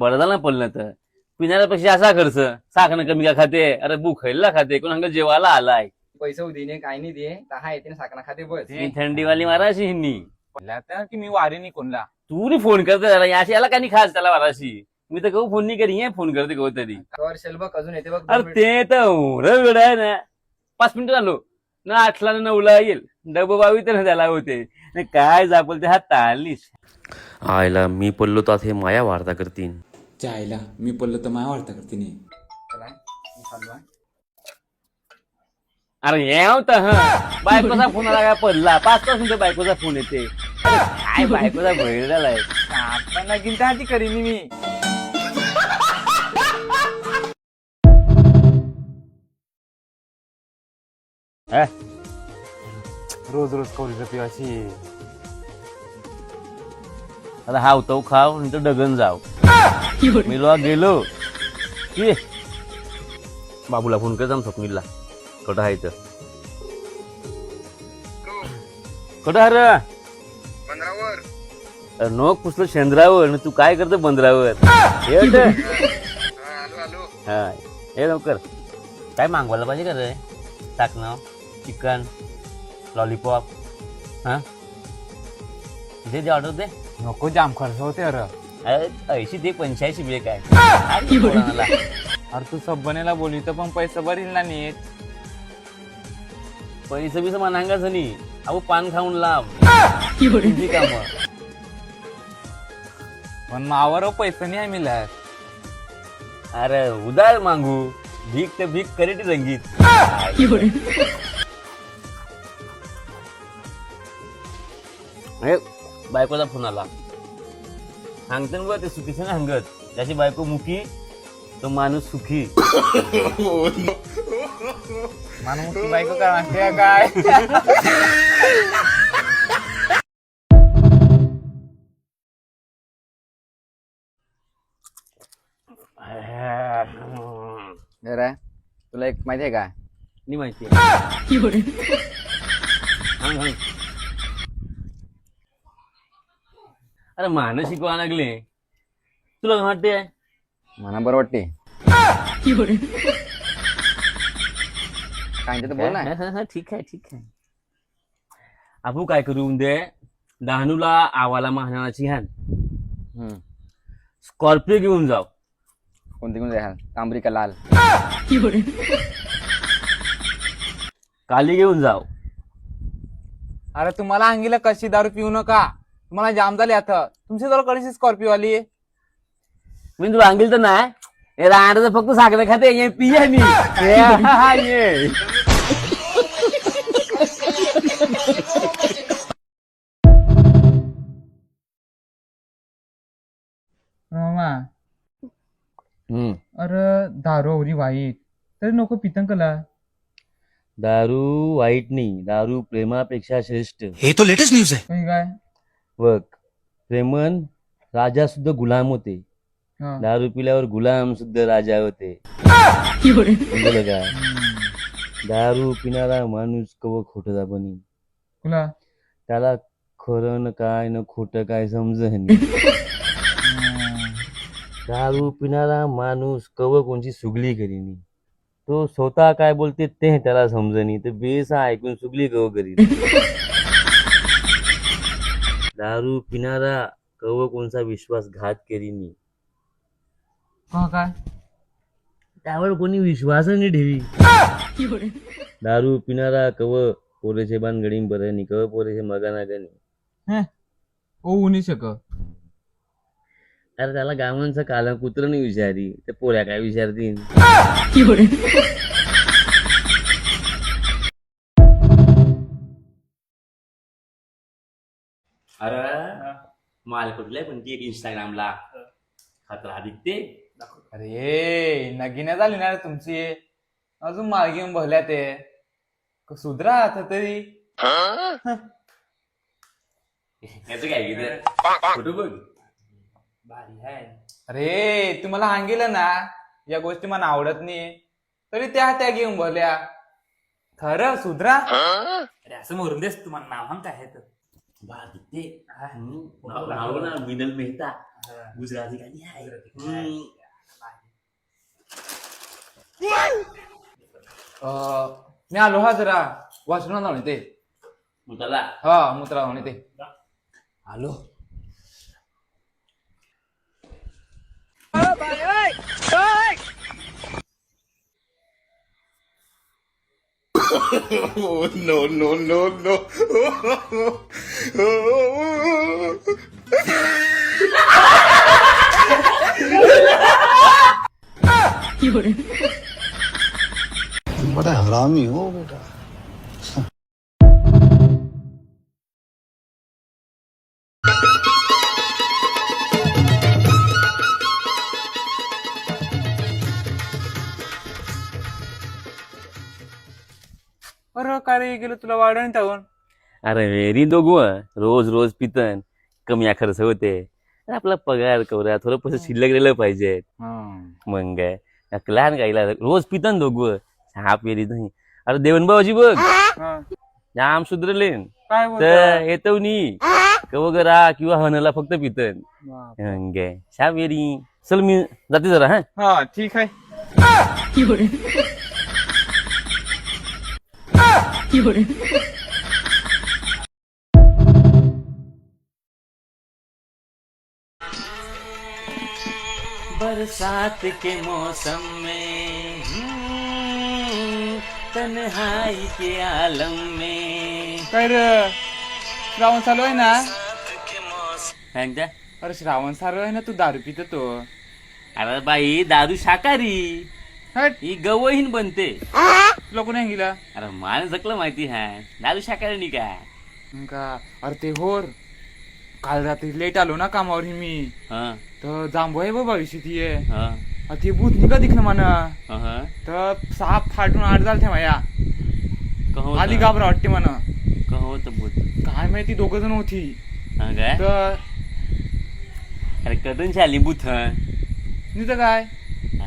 बरं झालं ना पडलं तर. पिण्यापेक्षा असा खर्च. साखर कमी का खाते? अरे बुखायला खाते. कोण हंगा जेवायला आलाय. पैसे होती ने काय नाही दे. दहा येते साखना खाते बस. ही थंडीवाली माराशी हिंनी आता की मी वारी नाही कोणला. तू नी फोन करते त्याला. याशी याला का नाही खास त्याला माराशी मी तर कहू फोन नाही करी हे फोन करते कहू तरी कवर शेल बघ अजून येते बघ अरे ते तर वेळ आहे ना. पाच मिनिटं झालो. ना आठला ना नऊला येईल. डब बावी तर त्याला होते. काय जापल ते हा तालीस आयला मी पडलो तर हे माया वार्ता करतीन. चायला मी पडलो तर माया वाटतं करते नाही चला, मी चाललो आहे. अरे हे होतं हा. बायकोचा फोन आला काय पडला. पाच तास तुमच्या बायकोचा फोन येते. अरे काय बायकोचा भैर झालाय? आता नगीन त्याची करीन मी. हा? रोज रोज कवरी रपी अशी. आता हा तो खाव नाही तर डगन जाव. मी लो गेलो. की बाबूला फोन कर जाम स्वप्नीलला. कुठं आहे तर कुठं आहे रे? अरे नोक पुसलं शेंद्रावर आणि तू काय करतो बंदरावर? हा हे लवकर. काय मागवायला पाहिजे का रे? टाकणं चिकन? लॉलीपॉप हा दे दे ऑर्डर दे नको जाम खर्च होते अरे अरे ऐंशी ते पंच्याऐंशी बिले काय कोणाला? अरे तू सबनेला बोलली तर पण पैसे भरील ना नीट पैसे बिस मनांगाच नाही अहो पान खाऊन लांब तुझी कामं पण मावर पैसे नाही आहे मिळत अरे उदार मागू भीक ते भीक करेटी रंगीत हे, बायकोचा फोन आला. सांगते ना ते सुखीचं ना हंगत. त्याची बायको मुखी तो माणूस सुखी. माणूस बायको काय म्हणते काय? तुला एक माहिती आहे का? नाही माहिती हंग, हंग. अरे मान शिकवा लागले. तुला काय वाटते मला बरं वाटते काय म्हणते ते बोल ना. हा, हा, हा, ठीक आहे ठीक आहे. आपण काय करू दे डहाणूला आवाला महानाची हान हम्म. स्कॉर्पिओ घेऊन जाऊ कोणती कोणती आहे तांबरी का लाल? काली घेऊन जाऊ अरे तुम्हाला अंगीला कशी दारू पिऊ नका. तुम्हाला जाम झाले आता. तुमची जवळ कशी स्कॉर्पिओ आली. मी तुला सांगेल तर नाही. हे राहण्याचं फक्त साखर खाते हे पिये मी. हे, हा, हा, ये. मामा. हम्म. अरे दारू एवढी वाईट. तरी नको पितंकला दारू वाईट नाही दारू प्रेमापेक्षा श्रेष्ठ. हे तो लेटेस्ट न्यूज आहे. काय? बघ प्रेमन राजा सुद्धा गुलाम होते. हा. दारू पिल्यावर गुलाम सुद्धा राजा होते. समजलं का दारू पिणारा माणूस कव खोट बनी तुला त्याला खरं न काय न खोटं काय समज नाही दारू पिणारा माणूस कव कोणची सुगली करीनी? तो स्वतः काय बोलते ते त्याला समजणी तर बेसा ऐकून सुगली कव करीन? दारू पिणारा कव कोणचा विश्वासघात करीनी का? काय त्यावर कोणी विश्वास नाही ठेवी. दारू पिणारा कव पोरेचे बाण गडीम बरं नाही कव पोरेचे मगाना गणी होऊ नाही शक. अरे त्याला गावांचं काला कुत्र नाही विचारी ते पोऱ्या काय विचारतील अरे माल कुठलाय पण ती एक इंस्टाग्रामला खतरा दिखते. अरे नगिन्या झाली ना रे तुमची. अजून माल घेऊन बसल्या ते. क- सुधरा आता तरी. याचं काय घेते? फोटो बघ. भारी आहे अरे तुम्हाला सांगितलं ना या गोष्टी मला आवडत नाही. तरी त्या त्या घेऊन बसल्या खरं सुधरा. अरे असं मरून देस तुम्हाला नाव काय आहे तर. wah gede ah. Nggak tahu nah minimal meta gue sudah tiga nih ini aloha hajar wah sudah nol nih teh. Mutala ah mutala nih teh. जरा वाचून जाऊन ते मग त्याला हा मुत्रा जाऊन ते हो काय रे गेलो तुला वाढण टाकून? अरे वेरी दोघं रोज रोज पितन कमी खर्च होते. अरे आपला पगार कवरा थोडं पैसे शिल्लक राहिलं पाहिजे. मग काय लहान गाईला रोज पितन दोघं. चहा पेरी नाही. अरे देवनबाबाजी बघ. जाम सुधरले काय तर येतो नी कवगरा किंवा हनला फक्त पितन. मग काय चहा पेरी चल मी जाते जरा हा? हा ठीक आहे. बरसात के मौसम में तन्हाई के आलम में। काय रे श्रावण चालू आहे ना? काय म्हणता? अरे श्रावण चालू आहे ना तू दारू पितो तो. अरे बाई दारू शाकाहारी. हट. ही गवहीन बनते. तुला कोणी गेला अरे मान जकलं माहिती आहे दारू शाकाहारी काय का? अरे ते होर. काल रात्री लेट आलो ना कामावर मी. हं, तर जांभू आहे बाबा विषय ती आहे. हं, अरे ते भूत निघा दिखलं म्हणा हं, हं. तर साप फाटून आठ झाल ठेवा या कहो आली होतं? घाबरा वाटते म्हणा कहो भूत. काय माहिती दोघ जण होती. हं काय? तर अरे कदन आली भूत हं? नाही तर काय?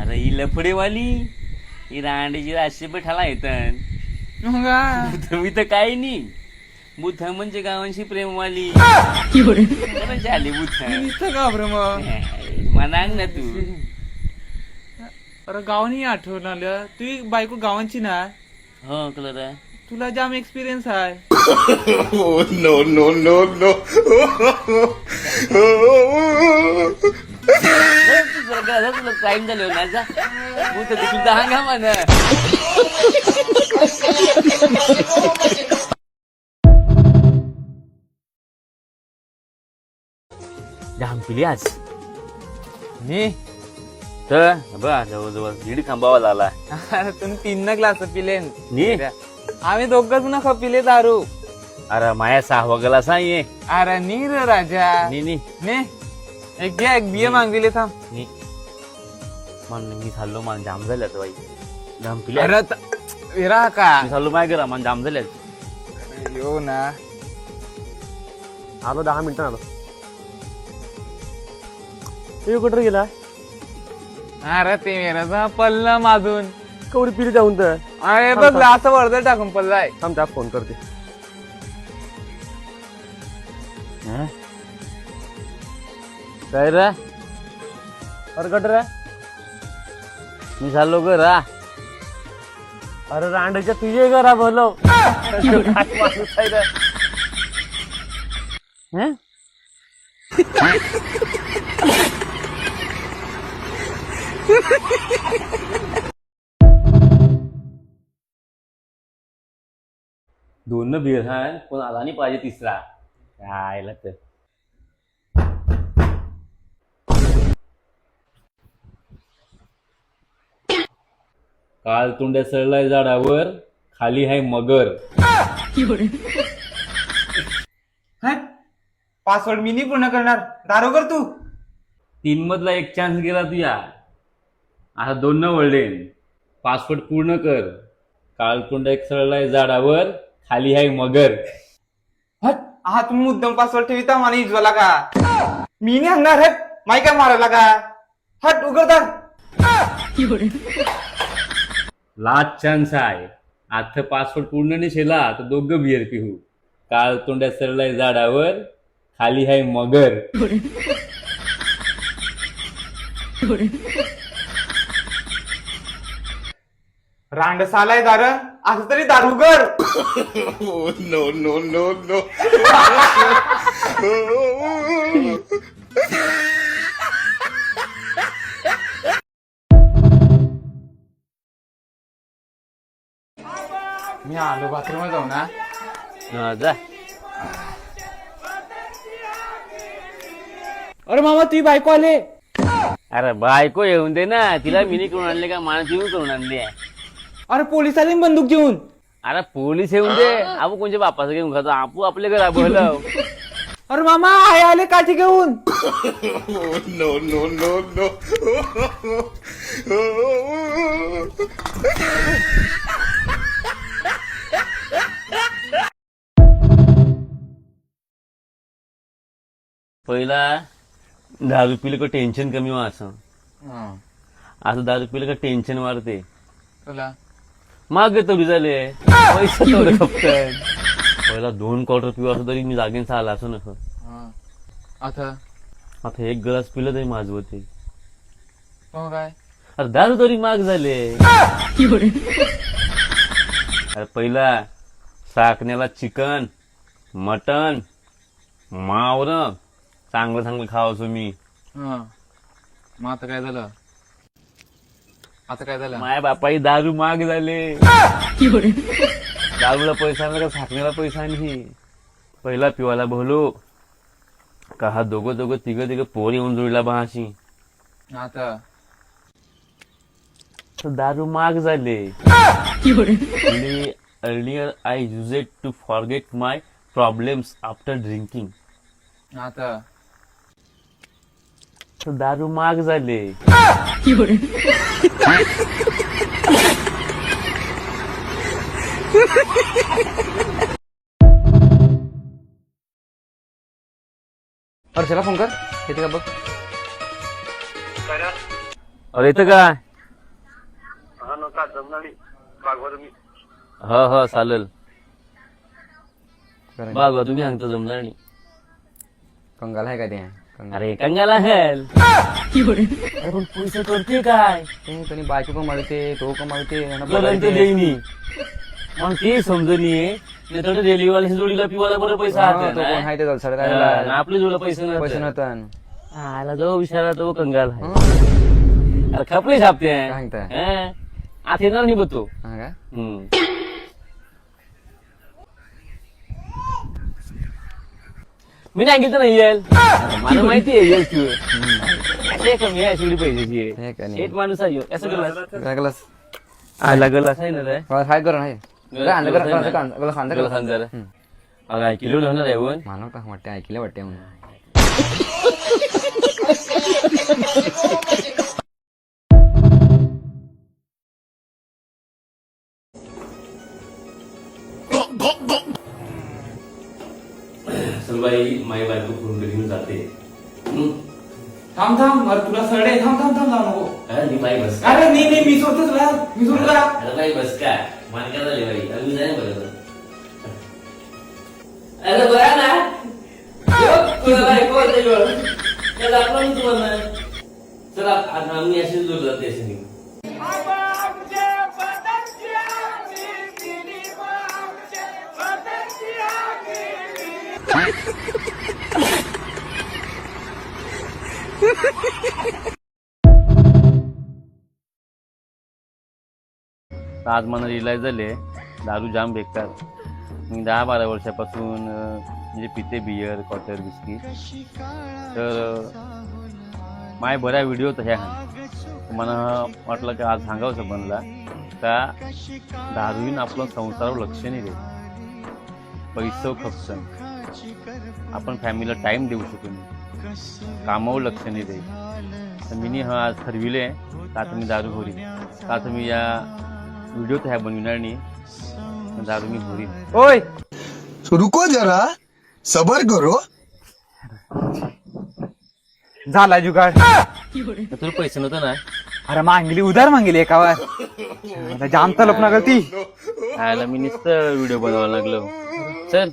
अरे ही लफडेवाली. ही रांडीची राशी बैठाला येतन मग काय? भूत मी तर काही नाही बुथ म्हणजे गावांशी प्रेमवाली आली बुथ मी नुसतं घाबर मग म्हणांग ना तू अरे गावानी आठवण आलं तू बायको गावांची ना हो कलर तुला जाम एक्सपिरियन्स आहे तुला टाइम झालं ना जा. बुथ देखील दहा घ्या म्हणा. जाम पिली आज? मी? तर? बा जवळजवळ दीड खांबावा लागला. अरे तुम्ही तीन ना ग्लास पिले नी आम्ही दोघच ना पिले दारू. अरे माया सहावा गला सा ये अरे नी रे राजा. नी नी. ने? एक घ्या एक बिये मागविले थांब. नी. अरे त- विरा का? मी खाल्लो माय करा मला जाम झाल्यात. येऊ ना. आलो दहा मिनिटं आलो. ते कुठं गेला? अरे ते मेरा पल्ला माजून कवडी पिली जाऊन तर. अरे बघ ग्लास वरदर टाकून पल्लाय थांब त्या फोन करते. हं? काय रे? अरे कट रे? मी झालो ग अरे रांडेच्या तुझे घरा भलो. काय दोन न बिर हा पण आला नाही पाहिजे तिसरा. राहायला तर. काल तोंड्या सळलाय झाडावर खाली आहे मगर. पासवर्ड मी नाही पूर्ण करणार. दारू कर तू. तीन मधला एक चान्स गेला तुया आता दोन न वळले पासवर्ड पूर्ण कर. काल तोंड एक सळलाय झाडावर खाली आहे मगर. हट हा तुम्ही मुद्दाम पासवर्ड ठेविता मला इजवाला का? मी नाही आणणार हट माई काय मारायला का? हट उघडदार लास्ट चान्स आहे आता पासवर्ड पूर्ण नाही शेला तर दोघं बियर पिहू काळ तोंड्या सरलाय झाडावर खाली आहे मगर. रांड सालाय दार असं तरी दारुगर मी आलो बाथरूम जाऊ ना. हा, जा. अरे मामा तुझी बायको आले. अरे बायको येऊन दे ना. तिला मिनी करून आणले का माणूस येऊन करून आणले? अरे पोलीस आले बंदूक घेऊन. अरे पोलीस येऊन दे. आपण कोणच्या बापाचं घेऊन खातो? आपू आपले घर बोलव. अरे मामा आई आले काठी घेऊन. पहिला दारू पिलं का टेन्शन कमी व्हायचं आता दारू पिलं का टेन्शन वाढते. माग तेवढी झाले. पैसे तेवढे खपतात. पहिला दोन क्वार्टर पिऊ असं तरी मी जागेन आला असं नको. आता? आता एक ग्लास पिलं तरी माझं होते काय? अरे दारू तरी माग झाले. अरे पहिला साकण्याला चिकन मटन मावर चांगलं चांगलं खावायचो मी मग आता काय झालं? आता काय झालं? माया बापाई दारू माग झाले. दारूला पैसा नाही का साखरेला पैसा नाही. पहिला पिवाला बोलो का हा दोघं दोघं तिघं तिघं पोर येऊन जोडला बहाशी आता? तर दारू माग झाले. Earlier I use it to forget my problems after drinking आता? दारू माग झाले. हर्षला फोन कर. येते का बघ. अरे येतं काय? हो हो चालेल. करेन. बाबा तुम्ही सांगता जमणार नाही. कंगाल आहे का ते? अरे कंगाला. हेल अरे पण पैसे करते काय? ते कोणी बायको कमावते तो कमावते आणि. तर देईनी. मग ते समजून ये नाही रेल्वेवाल्या जोडीला पिवाला बरं पैसा हा, तो कोण. आहे ते जलसाड हा, आणि आपल्या जोडीला पैसे पैसे पैसे नव्हतं. आला जो विचारा तो कंगाल आहे. अरे खपले छापते काय सांगताय? हं? आत येणार नाही बघतो हा का? हम्म. मी सांगितलं नाही येईल मला माहिती आहे येईल तू असे कमी आहे शेवटी पैशाची हे आहे. का नाही? एक माणूस आहे ह्यो. असं गलास काय गलास आला आहे हाय गलास? गलास आणलं गलास. अगं आहे मानव का वाटते ऐकले वाटते म्हणून बाई माई बायको फोन घेऊन जाते. हम्म. थांब थांब अरे तुला सडे थांब थांब थांब जाऊ नको अरे नी बाई बस अरे नाही नाही मी मी सोडतो अरे बाई बस काय? मान काय झाले बाई. अजून नाही बरं अरे बघा ना. तुला बायको होते यो. त्याला आपण तुम्हाला. चला आता आम्ही अशीच दूर जाते अशी निघून. आज मला रिअलाइज झाले दारू जाम बेकार. मी दहा बारा वर्षापासून म्हणजे पिते बियर कॉटर बिस्किट तर माय बऱ्या व्हिडिओ ह्या. मला वाटलं की आज सांगावं बनला. का दारून आपलं संसारावर लक्ष नाही देत. पैसो खपसन. आपण फॅमिलीला टाइम देऊ शकू नाही. कामावर लक्ष नाही देत. तर मी हा आज ठरविले का आता मी दारू घोरी? का आता मी या व्हिडिओ तर ह्या बनविणार नाही? दारू मी घोरी. ओय! रुको जरा. सबर करो. झाला जुगाड. तुला पैसे नव्हतं ना? अरे मागली उधार मागली एकावर जाम तलप ना ती आयला मी नुसतं व्हिडिओ बनवायला लागलो. चल.